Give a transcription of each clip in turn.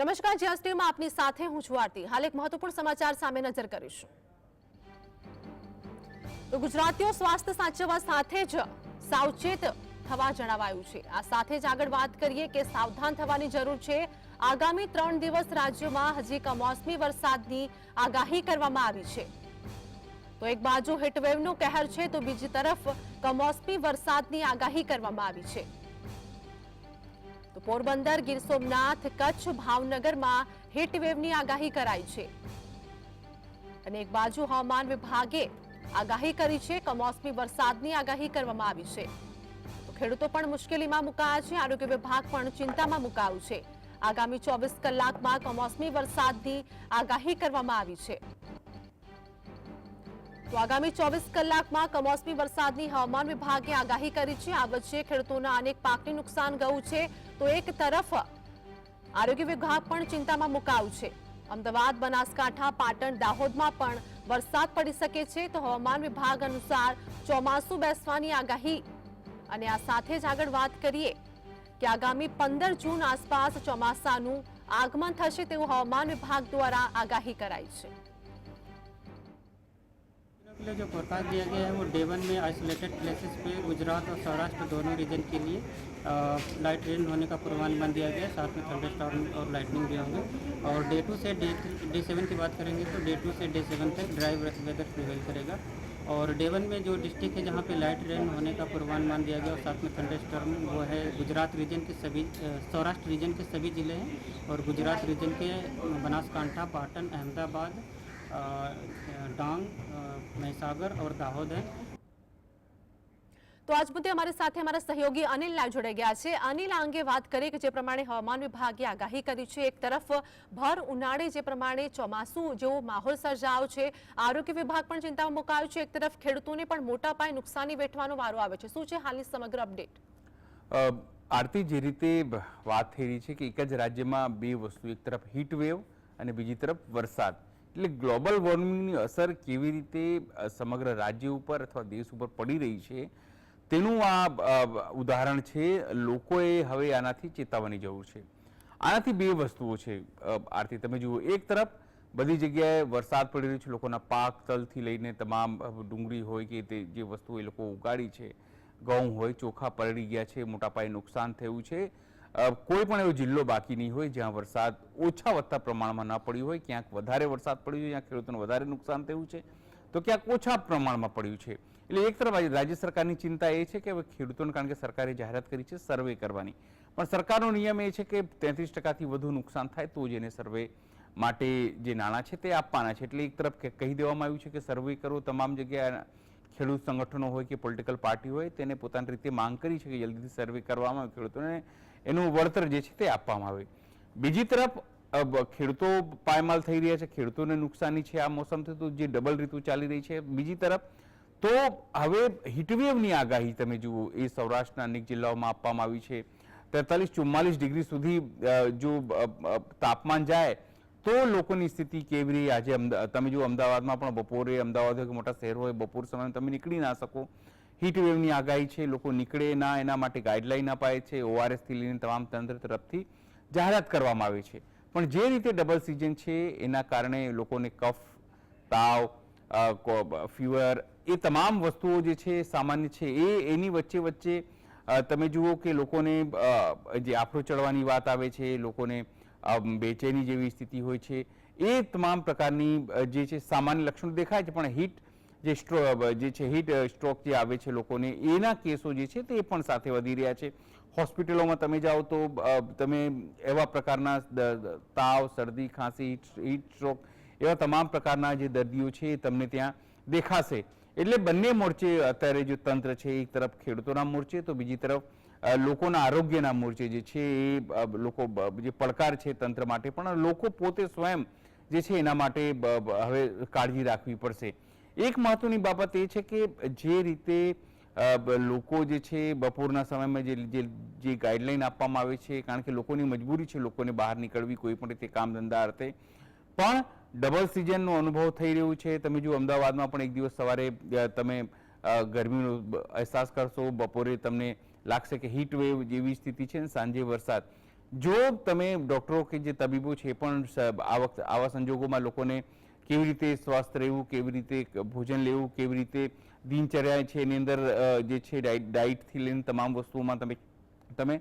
નમસ્કાર, જ્યાં સ્ટીમાં આપની સાથે હું છું આરતી. હાલ એક મહત્વપૂર્ણ સમાચાર સામે નજર કરીશું. તો ગુજરાતીઓ સ્વાસ્થ્ય સાચવવા સાથે જ સાવચેત થવા જણાવાયું છે. આ સાથે જ આગળ વાત કરીએ કે સાવધાન થવાની જરૂર છે. આગામી ત્રણ દિવસ રાજ્યમાં હજી કમોસમી વરસાદની આગાહી કરવામાં આવી છે. તો એક બાજુ હીટવેવનો કહેર છે, તો બીજી તરફ કમોસમી વરસાદની આગાહી કરવામાં આવી છે. પોરબંદર ગીર સોમનાથ, કચ્છ, ભાવનગરમાં હીટવેવની આગાહી કરાઈ છે. અને એક બાજુ હવામાન વિભાગે આગાહી કરી છે કમોસમી વરસાદની આગાહી કરવામાં આવી છે. ખેડૂતો પણ મુશ્કેલીમાં મુકાયા છે, આરોગ્ય વિભાગ પણ ચિંતામાં મુકાયું છે. આગામી ચોવીસ કલાકમાં કમોસમી વરસાદની આગાહી કરવામાં આવી છે. તો આગામી ચોવીસ કલાકમાં કમોસમી વરસાદની હવામાન વિભાગે આગાહી કરી છે. આ વચ્ચે ખેડૂતોના અનેક પાકને નુકસાન ગયું છે. તો એક તરફ આરોગ્ય વિભાગ પણ ચિંતામાં મુકાયું છે. અમદાવાદ, બનાસકાંઠા, પાટણ, દાહોદમાં પણ વરસાદ પડી શકે છે. તો હવામાન વિભાગ અનુસાર ચોમાસું બેસવાની આગાહી. અને આ સાથે જ આગળ વાત કરીએ કે આગામી પંદર જૂન આસપાસ ચોમાસાનું આગમન થશે તેવું હવામાન વિભાગ દ્વારા આગાહી કરાઈ છે. के जो फोरकास्ट दिया गया है वो डे वन में आइसोलेटेड प्लेसेस पे गुजरात और सौराष्ट्र दोनों रीजन के लिए लाइट रेन होने का पूर्वानुमान दिया गया है। साथ में थंडर स्टॉर्म और लाइटनिंग भी होंगे। और डे टू से डे डे सेवन की बात करेंगे तो डे टू से डे सेवन तक ड्राई वेदर प्रिवेल करेगा। और डेवन में जो डिस्ट्रिक्ट है जहाँ पे लाइट रेन होने का पूर्वानुमान दिया गया और साथ में थंडर स्टॉर्म वो है गुजरात रीजन के सभी सौराष्ट्र रीजन के सभी ज़िले हैं। और गुजरात रीजन के बनासकांठा, पाटन, अहमदाबाद अ, डांग अ, મહીસાગર और દાહોદ है તો આજ મુદ્દે અમારી સાથે અમારા સહયોગી અનિલ લાલ જોડાઈ ગયા છે અનિલ આ અંગે વાત કરીએ કે જે પ્રમાણે હવામાન વિભાગે આગાહી કરી છે એક તરફ ભર ઉનાળે જે પ્રમાણે ચોમાસું જેવો માહોલ સર્જાયો છે આરોગ્ય વિભાગ પણ ચિંતામાં મુકાયું છે એક તરફ ખેડૂતોને પણ મોટા પાયે નુકસાની વેઠવાનો વારો આવે છે શું છે હાલની સમગ્ર અપડેટ અ, આરતી જે રીતે બ- વાત થઈ રહી છે કે એક જ રાજ્યમાં બે વસ્તુ એક તરફ હીટ વેવ અને બીજી તરફ વરસાદ એટલે ગ્લોબલ વોર્મિંગની અસર કેવી રીતે સમગ્ર રાજ્ય ઉપર અથવા દેશ ઉપર પડી રહી છે, તેનું આ ઉદાહરણ છે. લોકોએ હવે આનાથી ચેતવવાની જરૂર છે. આનાથી બે વસ્તુઓ છે આરતી. તમે જુઓ, એક તરફ બધી જગ્યાએ વરસાદ પડી રહ્યો છે, લોકોના પાક તલથી લઈને તમામ ડુંગળી હોય કે તે જે વસ્તુ એ લોકો ઉગાડી છે, ઘઉં હોય, ચોખા પલળી ગયા છે મોટા પાયે નુકસાન થયું છે. કોઈ પણ એવો જિલ્લો બાકી નહીં હોય જ્યાં વરસાદ ઓછા વધતા પ્રમાણમાં ન પડ્યો હોય, ક્યાંક વધારે વરસાદ પડ્યો હોય જ્યાં ખેડૂતોને વધારે નુકસાન થયું છે, તો ક્યાંક ઓછા પ્રમાણમાં પડ્યું છે. એટલે એક તરફ રાજ્ય સરકારની ચિંતા એ છે કે હવે ખેડૂતોને, કારણ કે સરકારે જાહેરાત કરી છે સર્વે કરવાની, પણ સરકારનો નિયમ એ છે કે તેત્રીસ ટકાથી વધુ નુકસાન થાય તો જ એને સર્વે માટે જે નાણાં છે તે આપવાના છે. એટલે એક તરફ કહી દેવામાં આવ્યું છે કે સર્વે કરો, તમામ જગ્યાએ ખેડૂત સંગઠનો હોય કે પોલિટિકલ પાર્ટી હોય, તેને પોતાની રીતે માંગ કરી છે કે જલ્દીથી સર્વે કરવામાં ખેડૂતોને એનું વળતર જે છે તે આપવામાં આવે. બીજી તરફ ખેડૂતો પાયમાલ થઈ રહ્યા છે, ખેડૂતોને નુકસાની છે આ મોસમથી, તો જે ડબલ ઋતુ ચાલી રહી છે. બીજી તરફ, તો હવે હીટવેવની આગાહી તમે જુઓ, એ સૌરાષ્ટ્રના અનેક જિલ્લાઓમાં આપવામાં આવી છે. તેતાલીસ ચુમ્માલીસ ડિગ્રી સુધી જો તાપમાન જાય, તો લોકોની સ્થિતિ કેવી રહી? આજે તમે જો અમદાવાદમાં પણ બપોરે અમદાવાદ મોટા શહેર હોય, બપોર સમયે તમે નીકળી ના શકો. વેવની આગાહી છે, લોકો નીકળે ના, એના માટે ગાઈડલાઈન અપાય છે ઓઆરએસથી લઈને તમામ તંત્ર તરફથી જાહેરાત કરવામાં આવે છે. પણ જે રીતે ડબલ સિઝન છે, એના કારણે લોકોને કફ, તાવ ફીવર, એ તમામ વસ્તુઓ જે છે, સામાન્ય છે, એ એની વચ્ચે વચ્ચે તમે જુઓ કે લોકોને જે આફરો ચડવાની વાત આવે છે, લોકોને બેચેની જેવી સ્થિતિ હોય છે, એ તમામ પ્રકારની જે છે, સામાન્ય લક્ષણો દેખાય છે, પણ હીટ જે સ્ટ્રો જે છે, હીટ સ્ટ્રોક જે આવે છે લોકોને, એના કેસો જે છે તે પણ સાથે વધી રહ્યા છે. હોસ્પિટલોમાં તમે જાઓ તો તમે એવા પ્રકારના તાવ, શરદી, ખાંસી, હીટ સ્ટ્રોક એવા તમામ પ્રકારના જે દર્દીઓ છે એ તમને ત્યાં દેખાશે. એટલે બંને મોરચે અત્યારે જે તંત્ર છે એક તરફ ખેડૂતોના મોરચે, તો બીજી તરફ લોકોના આરોગ્યના મોરચે જે છે એ લોકો જે પડકાર છે તંત્ર માટે પણ, લોકો પોતે સ્વયં જે છે એના માટે હવે કાળજી રાખવી પડશે. એક મહત્વની બાબત એ છે કે જે રીતે લોકો જે છે બપોરના સમયમાં જે જે જે ગાઈડલાઈન આપવામાં આવે છે, કારણ કે લોકોની મજબૂરી છે લોકોને બહાર નીકળવી, કોઈ પણ રીતે કામ ધંધા અર્થે. પણ ડબલ સિઝનનો અનુભવ થઈ રહ્યું છે. તમે જો અમદાવાદમાં પણ એક દિવસ સવારે તમે ગરમીનો અહેસાસ કરશો, બપોરે તમને લાગશે કે હીટ વેવ જેવી સ્થિતિ છે ને સાંજે વરસાદ. જો તમે ડૉક્ટરો કે જે તબીબો છે એ પણ આ વખત, આવા સંજોગોમાં લોકોને કેવી રીતે સ્વાસ્થ્ય રહેવું, કેવી રીતે ભોજન લેવું, કેવી રીતે દિનચર્યા છે એની અંદર જે છે ડાયટથી લઈને તમામ વસ્તુઓમાં તમે તમે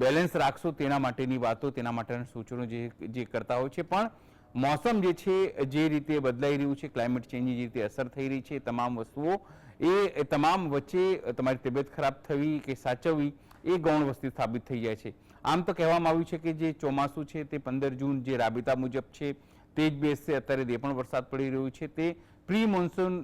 બેલેન્સ રાખશો તેના માટેની વાતો, તેના માટેના સૂચનો જે જે કરતા હોય છે. પણ મોસમ જે છે, જે રીતે બદલાઈ રહ્યું છે, ક્લાઇમેટ ચેન્જની જે રીતે અસર થઈ રહી છે તમામ વસ્તુઓ એ તમામ વચ્ચે તમારી તબિયત ખરાબ થવી કે સાચવવી, એ ગૌણ વસ્તુ સાબિત થઈ જાય છે. આમ તો કહેવામાં આવ્યું છે કે જે ચોમાસું છે તે પંદર જૂન જે રાબેતા મુજબ છે તે જ બેસશે અત્યારે જે પણ વરસાદ પડી રહ્યો છે તે પ્રી મોન્સૂન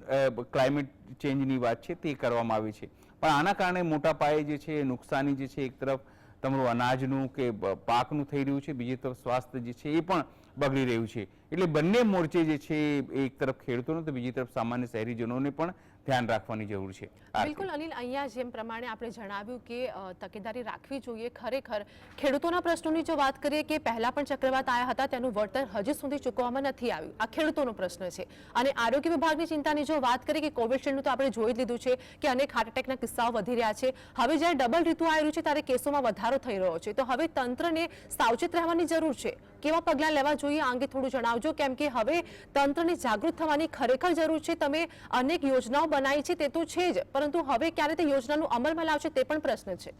ક્લાઇમેટ ચેન્જની વાત છે તે કરવામાં આવી છે. પણ આના કારણે મોટા પાયે જે છે નુકસાની જે છે એક તરફ તમારું અનાજનું કે પાકનું થઈ રહ્યું છે, બીજી તરફ સ્વાસ્થ્ય જે છે એ પણ બગડી રહ્યું છે. એટલે બંને મોરચે જે છે એક તરફ ખેડૂતોને તો બીજી તરફ સામાન્ય શહેરીજનોને પણ ધ્યાન રાખવાની જરૂર છે. બિલકુલ અનિલ, અહીંયા જેમ પ્રમાણે આપણે જણાવ્યું કે તકેદારી રાખવી જોઈએ. ખરેખર ખેડૂતોના પ્રશ્નોની જો વાત કરીએ કે પહેલા પણ ચક્રવાત આવ્યા હતા, તેનું વળતર હજી સુધી ચૂકવવામાં નથી આવ્યું. આ ખેડૂતોનો પ્રશ્ન છે. અને આરોગ્ય વિભાગની ચિંતાની જો વાત કરીએ કે કોવિશિલ્ડનું તો આપણે જોઈ લીધું છે કે અનેક હાર્ટ એટેકના કિસ્સાઓ વધી રહ્યા છે. હવે જ્યારે ડબલ ઋતુ આવી રહ્યું છે, ત્યારે કેસોમાં વધારો થઈ રહ્યો છે. તો હવે તંત્રને સાવચેત રહેવાની જરૂર છે. કેવા પગલાં લેવા જોઈએ આ અંગે થોડું જણાવજો. કેમ કે હવે તંત્રને જાગૃત થવાની ખરેખર જરૂર છે. તમે અનેક યોજનાઓ બનાવી છે, તે તો છે જ. પરંતુ હવે ક્યારે તે યોજનાનું અમલમાં લાવશે તે પણ પ્રશ્ન છે.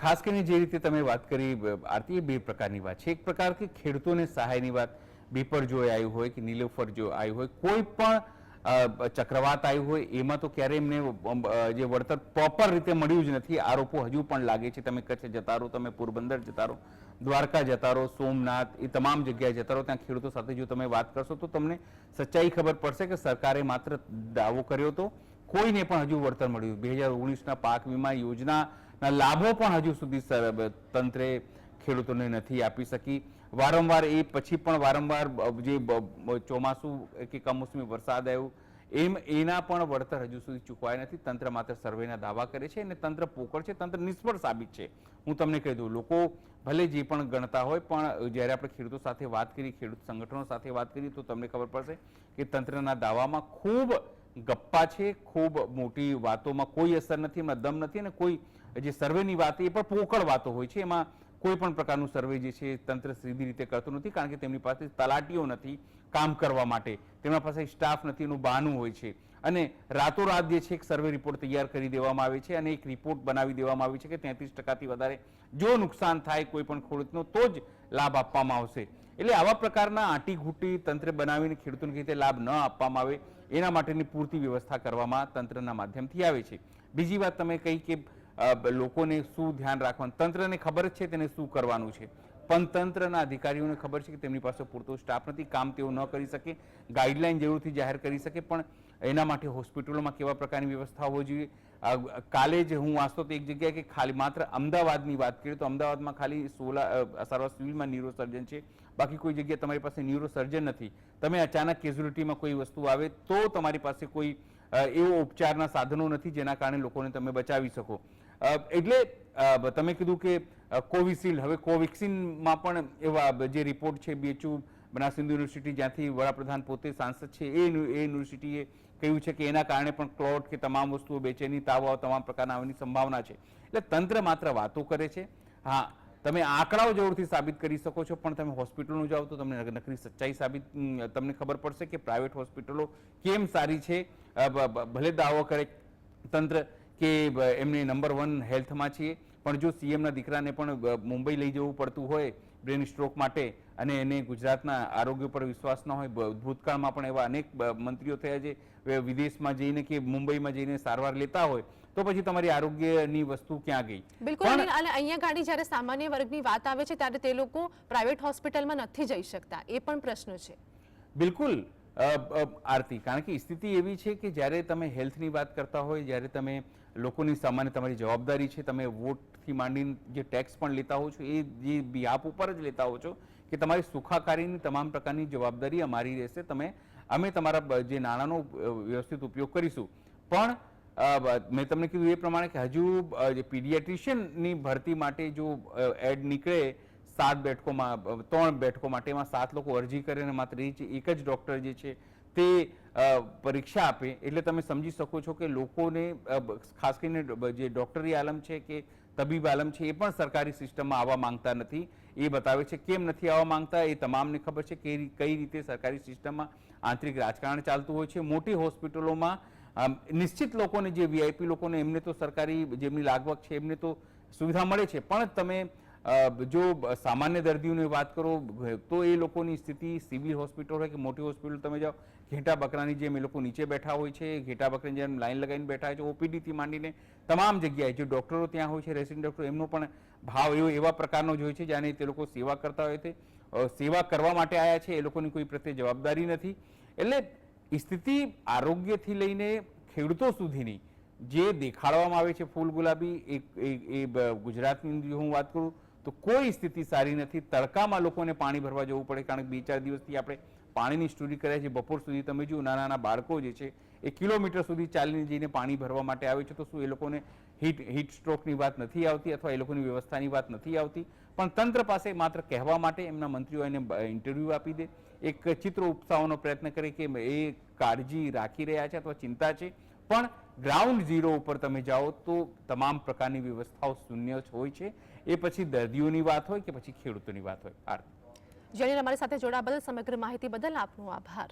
ખાસ કરીને જે રીતે તમે વાત કરી આરતી બે પ્રકારની વાત છે. એક પ્રકાર કે ખેડૂતોને સહાયની વાત, બીપર જો આવ્યું હોય કે નીલોફર જો આવ્યું હોય, કોઈ પણ ચક્રવાત આવ્યું હોય, એમાં તો ક્યારેય એમને જે વળતર પ્રોપર રીતે મળ્યું જ નથી. આરોપો હજુ પણ લાગે છે, તમે કચ્છ જતા રહો, તમે પોરબંદર જતા રહો, દ્વારકા જતા રહો, સોમનાથ, એ તમામ જગ્યાએ જતા રહો, ત્યાં ખેડૂતો સાથે જો તમે વાત કરશો, તો તમને સચ્ચાઈ ખબર પડશે કે સરકારે માત્ર દાવો કર્યો હતો કોઈને પણ હજુ વળતર મળ્યું. બે હજાર ઓગણીસના પાક વીમા યોજનાના લાભો પણ હજુ સુધી તંત્રે ખેડૂતોને નથી આપી શકી. વારંવાર એ પછી પણ વારંવાર જે ચોમાસું કે કમોસમી વરસાદ આવ્યો, એમ એના પણ વળતર હજુ સુધી ચૂકવાય નથી. તંત્ર માત્ર સર્વેના દાવા કરે છે અને તંત્ર પોકળ છે. તંત્ર નિષ્ફળ સાબિત છે. હું તમને કહી દઉં, લોકો ભલે જે પણ ગણતા હોય, પણ જ્યારે આપણે ખેડૂતો સાથે વાત કરી, ખેડૂત સંગઠનો સાથે વાત કરી, તો તમને ખબર પડશે કે તંત્રના દાવામાં ખૂબ ગપ્પા છે, ખૂબ મોટી વાતોમાં કોઈ અસર નથી એમાં દમ નથી અને કોઈ જે સર્વેની વાત એ પણ પોકળ વાતો હોય છે. એમાં કોઈ પણ પ્રકારનું સર્વે જે છે તંત્ર સીધી રીતે કરતું નથી, કારણ કે તેમની પાસે તલાટીઓ નથી કામ કરવા માટે. તેમના પાસે સ્ટાફ નથી, એનું બહાનું હોય છે. અને રાતોરાત જે છે એક સર્વે રિપોર્ટ તૈયાર કરી દેવામાં આવે છે અને એક રિપોર્ટ બનાવી દેવામાં આવી છે કે તેત્રીસ ટકાથી વધારે જો નુકસાન થાય કોઈ પણ ખેડૂતનો, તો જ લાભ આપવામાં આવશે. એટલે આવા પ્રકારના આંટી ઘૂંટી તંત્ર બનાવીને ખેડૂતોને રીતે લાભ ન આપવામાં આવે, એના માટેની પૂરતી વ્યવસ્થા કરવામાં તંત્રના માધ્યમથી આવે છે. બીજી વાત તમે કહી કે લોકોને શું ધ્યાન રાખવાનું? તંત્રને ખબર જ છે તેને શું કરવાનું છે. પણ તંત્રના અધિકારીઓને ખબર છે કે તેમની પાસે પૂરતો સ્ટાફ નથી, કામ તેઓ ન કરી શકે ગાઈડલાઈન જરૂરથી જાહેર કરી શકે, પણ એના માટે હોસ્પિટલોમાં કેવા પ્રકારની વ્યવસ્થા હોવી જોઈએ? કાલે જ હું વાંચતો તો એક જગ્યાએ કે ખાલી માત્ર અમદાવાદની વાત કરીએ તો અમદાવાદમાં ખાલી સોલા સારવાર સિવિલમાં ન્યુરો સર્જન છે. બાકી કોઈ જગ્યાએ તમારી પાસે ન્યુરો સર્જન નથી. તમે અચાનક કેઝ્યુલિટીમાં કોઈ વસ્તુ આવે તો તમારી પાસે કોઈ એવો ઉપચારના સાધનો નથી જેના કારણે લોકોને તમે બચાવી શકો. એટલે તમે કીધું કે કોવિશિલ્ડ. હવે કોવેક્સિનમાં પણ એવા જે રિપોર્ટ છે બીએચયુ બનાસ હિન્દુ યુનિવર્સિટી જ્યાંથી વડાપ્રધાન પોતે સાંસદ છે, એ એ યુનિવર્સિટીએ કહ્યું છે કે એના કારણે પણ ક્લોટ કે તમામ વસ્તુઓ બેચેની તાવ તમામ પ્રકારના આવવાની સંભાવના છે. એટલે તંત્ર માત્ર વાતો કરે છે. હા, તમે આંકડાઓ જરૂરથી સાબિત કરી શકો છો, પણ તમે હોસ્પિટલનું જાઓ તો તમને નકરી સચ્ચાઈ સાબિત તમને ખબર પડશે કે પ્રાઇવેટ હોસ્પિટલો કેમ સારી છે. ભલે દાવો કરે તંત્ર કે એમને નંબર વન હેલ્થમાં છીએ. પણ જો સીએમના દીકરાને પણ મુંબઈ લઈ જવું પડતું હોય બ્રેન સ્ટ્રોક માટે અને એને ગુજરાતના આરોગ્ય પર વિશ્વાસ ન હોય ભૂતકાળમાં પણ એવા અનેક મંત્રીઓ થયા છે વિદેશમાં જઈને કે મુંબઈમાં જઈને સારવાર લેતા હોય તો પછી તમારી આરોગ્યની વસ્તુ ક્યાં ગઈ? બિલકુલ અને અહીંયા ગાડી જ્યારે સામાન્ય વર્ગની વાત આવે છે ત્યારે તે લોકો પ્રાઇવેટ હોસ્પિટલમાં નથી જઈ શકતા. એ પણ પ્રશ્ન છે. બિલકુલ આરતી. કારણ કે સ્થિતિ એવી છે કે જ્યારે તમે હેલ્થની વાત કરતા હોય જ્યારે તમે લોકોની સામાન્ય તમારી જવાબદારી છે, તમે વોટથી માંડીને જે ટેક્સ પણ લેતા હો છો, એ જે બિહાપ ઉપર જ લેતા હો છો કે તમારી સુખાકારીની તમામ પ્રકારની જવાબદારી અમારી રહેશે. તમે, અમે તમારા જે નાણાંનો વ્યવસ્થિત ઉપયોગ કરીશું. પણ મેં તમને કીધું એ પ્રમાણે કે હજુ જે પીડિયાટ્રિશિયનની ભરતી માટે જો એડ નીકળે, સાત બેઠકોમાં ત્રણ બેઠકો માટે એમાં સાત લોકો અરજી કરે અને માત્ર એ એક જ ડૉક્ટર જે છે તે પરીક્ષા આપે, એટલે તમે સમજી શકો છો કે લોકોને ખાસ કરીને જે ડૉક્ટરી આલમ છે કે તબીબ આલમ છે, એ પણ સરકારી સિસ્ટમમાં આવવા માંગતા નથી. એ બતાવે છે કેમ નથી આવવા માંગતા, એ તમામને ખબર છે કે કઈ રીતે સરકારી સિસ્ટમમાં આંતરિક રાજકારણ ચાલતું હોય છે. મોટી હોસ્પિટલોમાં નિશ્ચિત લોકોને જે વીઆઈપી લોકોને એમને તો સરકારી જેમની લાગવક છે, એમને તો સુવિધા મળે છે. પણ તમે જો સામાન્ય દર્દીઓની વાત કરો, તો એ લોકોની સ્થિતિ સિવિલ હોસ્પિટલ હોય કે મોટી હોસ્પિટલ, તમે જાઓ, ઘેટા બકરાની જેમ એ લોકો નીચે બેઠા હોય છે, ઘેટા બકરાની જેમ લાઈન લગાવીને બેઠા હોય છે, ઓપીડીથી માંડીને તમામ જગ્યાએ જે ડૉક્ટરો ત્યાં હોય છે, રેસિડેન્ટ ડૉક્ટરો, એમનો પણ ભાવ એવો, એવા પ્રકારનો જ હોય છે જાણે તે લોકો સેવા કરતા હોય છે. સેવા કરવા માટે આવ્યા છે, એ લોકોની કોઈ પ્રત્યે જવાબદારી નથી. એટલે સ્થિતિ આરોગ્યથી લઈને ખેડૂતો સુધીની જે દેખાડવામાં આવે છે, ફૂલ ગુલાબી એ ગુજરાતની હું વાત કરું તો કોઈ સ્થિતિ સારી નથી. તડકામાં લોકોને પાણી ભરવા જવું પડે કારણ કે બે ચાર દિવસથી આપણે પાણીની સ્ટોરી કર્યા છે. બપોર સુધી તમે જુઓ, નાના નાના બાળકો જે છે, એ કિલોમીટર સુધી ચાલીને જઈને પાણી ભરવા માટે આવે છે. તો શું એ લોકોને હીટ હીટ સ્ટ્રોકની વાત નથી આવતી અથવા એ લોકોની વ્યવસ્થાની વાત નથી આવતી. પણ તંત્ર પાસે માત્ર કહેવા માટે એમના મંત્રીઓ એને ઇન્ટરવ્યૂ આપી દે. એક ચિત્ર ઉપસાવવાનો પ્રયત્ન કરે કે એ કાળજી રાખી રહ્યા છે અથવા ચિંતા છે. પણ ગ્રાઉન્ડ ઝીરો ઉપર તમે જાઓ તો તમામ પ્રકારની વ્યવસ્થાઓ શૂન્ય જ હોય છે. એ પછી દર્દીઓની વાત હોય કે પછી ખેડૂતોની વાત હોય? આરતી. જેની અમારી સાથે જોડાવા બદલ સમગ્ર માહિતી બદલ આપનો આભાર.